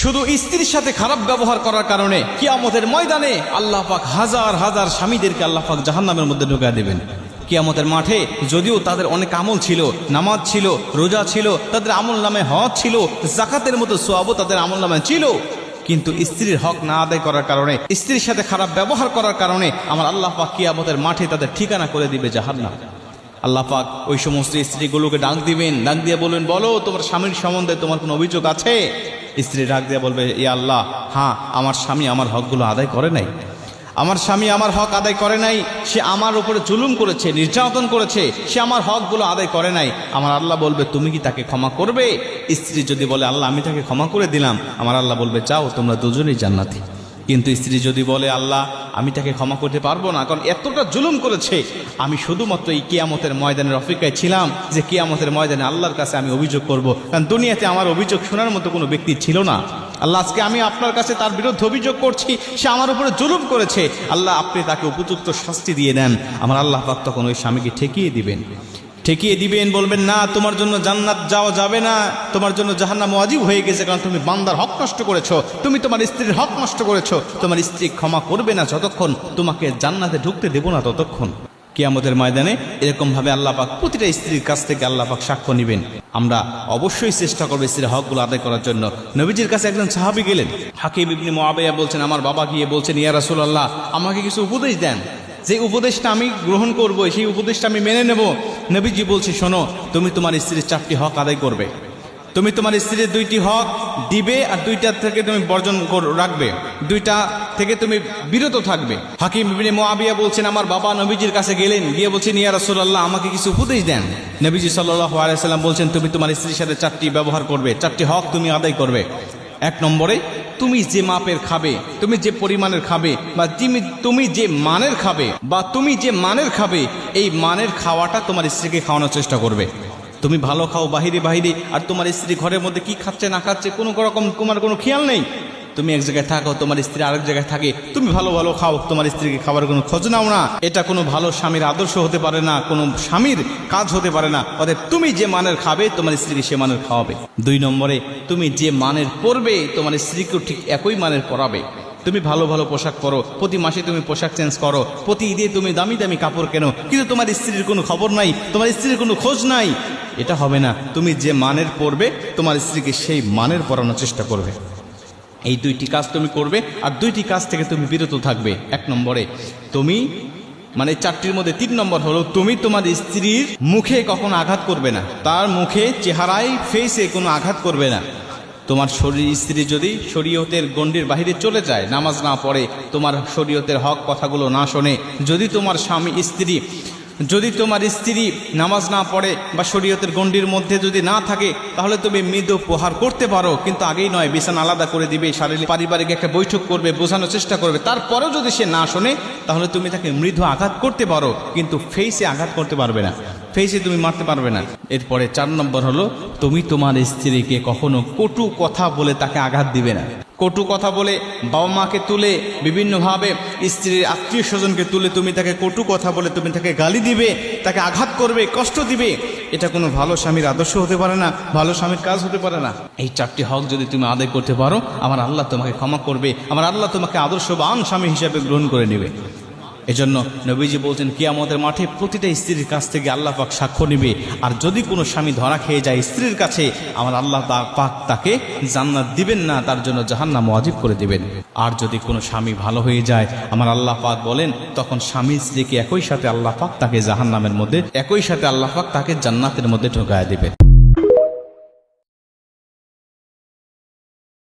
শুধু স্ত্রীর সাথে খারাপ ব্যবহার করার কারণে কিয়ামতের ময়দানে আল্লাহ পাক হাজার হাজার স্বামীদেরকে আল্লাহ পাক জাহান্নামের মধ্যে ঢুকা দেবেন। কিয়ামতের মাঠে যদিও তাদের অনেক আমল ছিল, নামাজ ছিল, রোজা ছিল, তাদের আমল নামে হজ ছিল, জাকাতের মতো সোয়াবও তাদের আমল নামে ছিল, কিন্তু স্ত্রীর হক না আদায় করার কারণে, স্ত্রীর সাথে খারাপ ব্যবহার করার কারণে আমার আল্লাহ পাক কিয়ামতের মাঠে তাদের ঠিকানা করে দিবে জাহান্নাম। আল্লাহ পাক ওই সমস্ত স্ত্রীগুলোকে ডাক দিবেন, ডাক দিয়ে বলবেন, বলো, তোমার স্বামীর সম্বন্ধে তোমার কোনো অভিযোগ আছে? স্ত্রী ডাক দিয়ে বলবে, এ আল্লাহ হ্যাঁ আমার স্বামী আমার হকগুলো আদায় করে নাই। আমার স্বামী আমার হক আদায় করে নাই, সে আমার উপরে জুলুম করেছে, নির্যাতন করেছে, সে আমার হকগুলো আদায় করে নাই। আমার আল্লাহ বলবে, তুমি কি তাকে ক্ষমা করবে? স্ত্রী যদি বলে, আল্লাহ, আমি তাকে ক্ষমা করে দিলাম। আমার আল্লাহ বলবে, চাও, তোমরা দুজনেই জান্নাতি। কিন্তু স্ত্রী যদি বলে, আল্লাহ, আমি তাকে ক্ষমা করতে পারব না, কারণ এতটা জুলুম করেছে। আমি শুধুমাত্র এই কিয়ামতের ময়দানের অপেক্ষায় ছিলাম যে কিয়ামতের ময়দানে আল্লাহর কাছে আমি অভিযোগ করব। কারণ দুনিয়াতে আমার অভিযোগ শোনার মতো কোনো ব্যক্তি ছিল না। আল্লাহ, আজকে আমি আপনার কাছে তার বিরুদ্ধে অভিযোগ করছি, সে আমার উপরে জুলুম করেছে। আল্লাহ, আপনি তাকে উপযুক্ত শাস্তি দিয়ে দেন। আমার আল্লাহ পাক তখন ওই স্বামীকে ঠেকিয়ে দিবেন। ঠেকিয়ে দিবেন, বলবেন, না, তোমার জন্য জান্নাত যাওয়া যাবে না। তোমার জন্য জাহান্নাম ওয়াজিব হয়ে গেছে কারণ তুমি বান্দার হক নষ্ট করেছ। তুমি তোমার স্ত্রীর হক নষ্ট করেছ। তোমার স্ত্রী ক্ষমা করবে না যতক্ষণ তোমাকে জান্নাতে ঢুকতে দেবো না ততক্ষণ। কিয়ামতের ময়দানে এরকমভাবে আল্লাহ পাক প্রতিটা স্ত্রীর কাছ থেকে আল্লাহ পাক সাক্ষ্য নেবেন। আমরা অবশ্যই চেষ্টা করব স্ত্রীর হকগুলো আদায় করার জন্য। নবীজির কাছে একজন সাহাবি গেলেন। হাকিম ইবনি মোয়াবেয়া বলছেন, আমার বাবা গিয়ে বলছেন, ইয়া রাসূলুল্লাহ, আমাকে কিছু উপদেশ দেন। যে উপদেশটা আমি গ্রহণ করব, সেই উপদেশটা আমি মেনে নেব। নবীজি বলছে, শোনো, তুমি তোমার স্ত্রীর চারটি হক আদায় করবে। তুমি তোমার স্ত্রীর দুইটি হক দিবে আর দুইটা থেকে তুমি বর্জন রাখবে। দুইটা থেকে তুমি বিরত থাকবে। হাকিম ইবনে মোয়াবিয়া বলছেন, আমার বাবা নবীজির কাছে গেলেন, গিয়ে বলছেন, ইয়া রাসূলুল্লাহ, আমাকে কিছু উপদেশ দেন। নবীজি সাল্লাল্লাহু আলাইহি সাল্লাম বলছেন, তুমি তোমার স্ত্রীর সাথে চারটি ব্যবহার করবে, চারটি হক তুমি আদায় করবে। এক নম্বরে তুমি যে মাপের খাবে, তুমি যে পরিমাণের খাবে, বা তুমি যে মানের খাবে, বা তুমি যে মানের খাবে, এই মানের খাওয়াটা তোমার স্ত্রীকে খাওয়ানোর চেষ্টা করবে। তুমি ভালো খাও বাহিরে বাহিরে আর তোমার স্ত্রী ঘরের মধ্যে কি খাচ্ছে না খাচ্ছে কোনো রকম তোমার কোনো খেয়াল নেই। তুমি এক জায়গায় থাকো, তোমার স্ত্রী আরেক জায়গায় থাকে, তুমি ভালো ভালো খাও, তোমার স্ত্রীকে খাবার কোনো খোঁজ নাও না। এটা কোনো ভালো স্বামীর আদর্শ হতে পারে না, কোনো স্বামীর কাজ হতে পারে না। অতএব তুমি যে মানের খাবে, তোমার স্ত্রীকে সে মানের খাওয়াবে। দুই নম্বরে, তুমি যে মানের পরবে, তোমার স্ত্রীকেও ঠিক একই মানের পরাবে। তুমি ভালো ভালো পোশাক পরো, প্রতি মাসে তুমি পোশাক চেঞ্জ করো, প্রতি ঈদে তুমি দামি দামি কাপড় কেনো, কিন্তু তোমার স্ত্রীর কোনো খবর নাই, তোমার স্ত্রীর কোনো খোঁজ নাই। এটা হবে না, তুমি যে মানের পরবে, তোমার স্ত্রীকে সেই মানের পরানোর চেষ্টা করবে। এই দুইটি কাজ তুমি করবে আর দুইটি কাজ থেকে তুমি বিরত থাকবে। এক নম্বরে, তুমি মানে চারটির মধ্যে তিন নম্বর হলো, তুমি তোমার স্ত্রীর মুখে কখনো আঘাত করবে না। তার মুখে, চেহারায় ফেসে কোনো আঘাত করবে না। তোমার শরীর, স্ত্রী যদি শরীয়তের গণ্ডির বাহিরে চলে যায়, নামাজ না পড়ে, তোমার শরীয়তের হক কথাগুলো না শোনে, যদি তোমার স্বামী, স্ত্রী যদি তোমার স্ত্রী নামাজ না পড়ে বা শরীয়তের গণ্ডির মধ্যে যদি না থাকে, তাহলে তুমি মৃদু প্রহার করতে পারো। কিন্তু আগেই নয়, বিছানা আলাদা করে দিবে, শারীরিক পারিবারিক একটা বৈঠক করবে, বোঝানোর চেষ্টা করবে। তারপরেও যদি সে না শোনে, তাহলে তুমি তাকে মৃদু আঘাত করতে পারো, কিন্তু ফেসে আঘাত করতে পারবে না। ফেসে তুমি মারতে পারবে না। এরপরে চার নম্বর হলো, তুমি তোমার স্ত্রীকে কখনো কটু কথা বলে তাকে আঘাত দিবে না। কটু কথা বলে বাবা মাকে তুলে বিভিন্নভাবে স্ত্রীর আত্মীয় স্বজনকে তুলে তুমি তাকে কটু কথা বলে, তুমি তাকে গালি দিবে, তাকে আঘাত করবে, কষ্ট দিবে। এটা কোনো ভালো স্বামীর আদর্শ হতে পারে না, ভালো স্বামীর কাজ হতে পারে না। এই চারটি হক যদি তুমি আদায় করতে পারো, আমার আল্লাহ তোমাকে ক্ষমা করবে, আমার আল্লাহ তোমাকে আদর্শবান স্বামী হিসাবে গ্রহণ করে নেবে। এজন্য নবীজি বলছেন, কিয়ামতের মাঠে প্রতিটা স্ত্রীর কাছ থেকে আল্লাহ পাক সাক্ষ্য নেবে। আর যদি কোনো স্বামী ধরা খেয়ে যায় স্ত্রীর কাছে, আমার আল্লাহ পাক তাকে জান্নাত দিবেন না, তার জন্য জাহান্নাম ওয়াজিব করে দিবেন। আর যদি কোনো স্বামী ভালো হয়ে যায়, আমার আল্লাহ পাক বলেন, তখন স্বামী স্ত্রীকে একই সাথে আল্লাহ পাক তাকে জাহান্নামের মধ্যে, একই সাথে আল্লাহ পাক তাকে জান্নাতের মধ্যে ঢোকায় দেবে।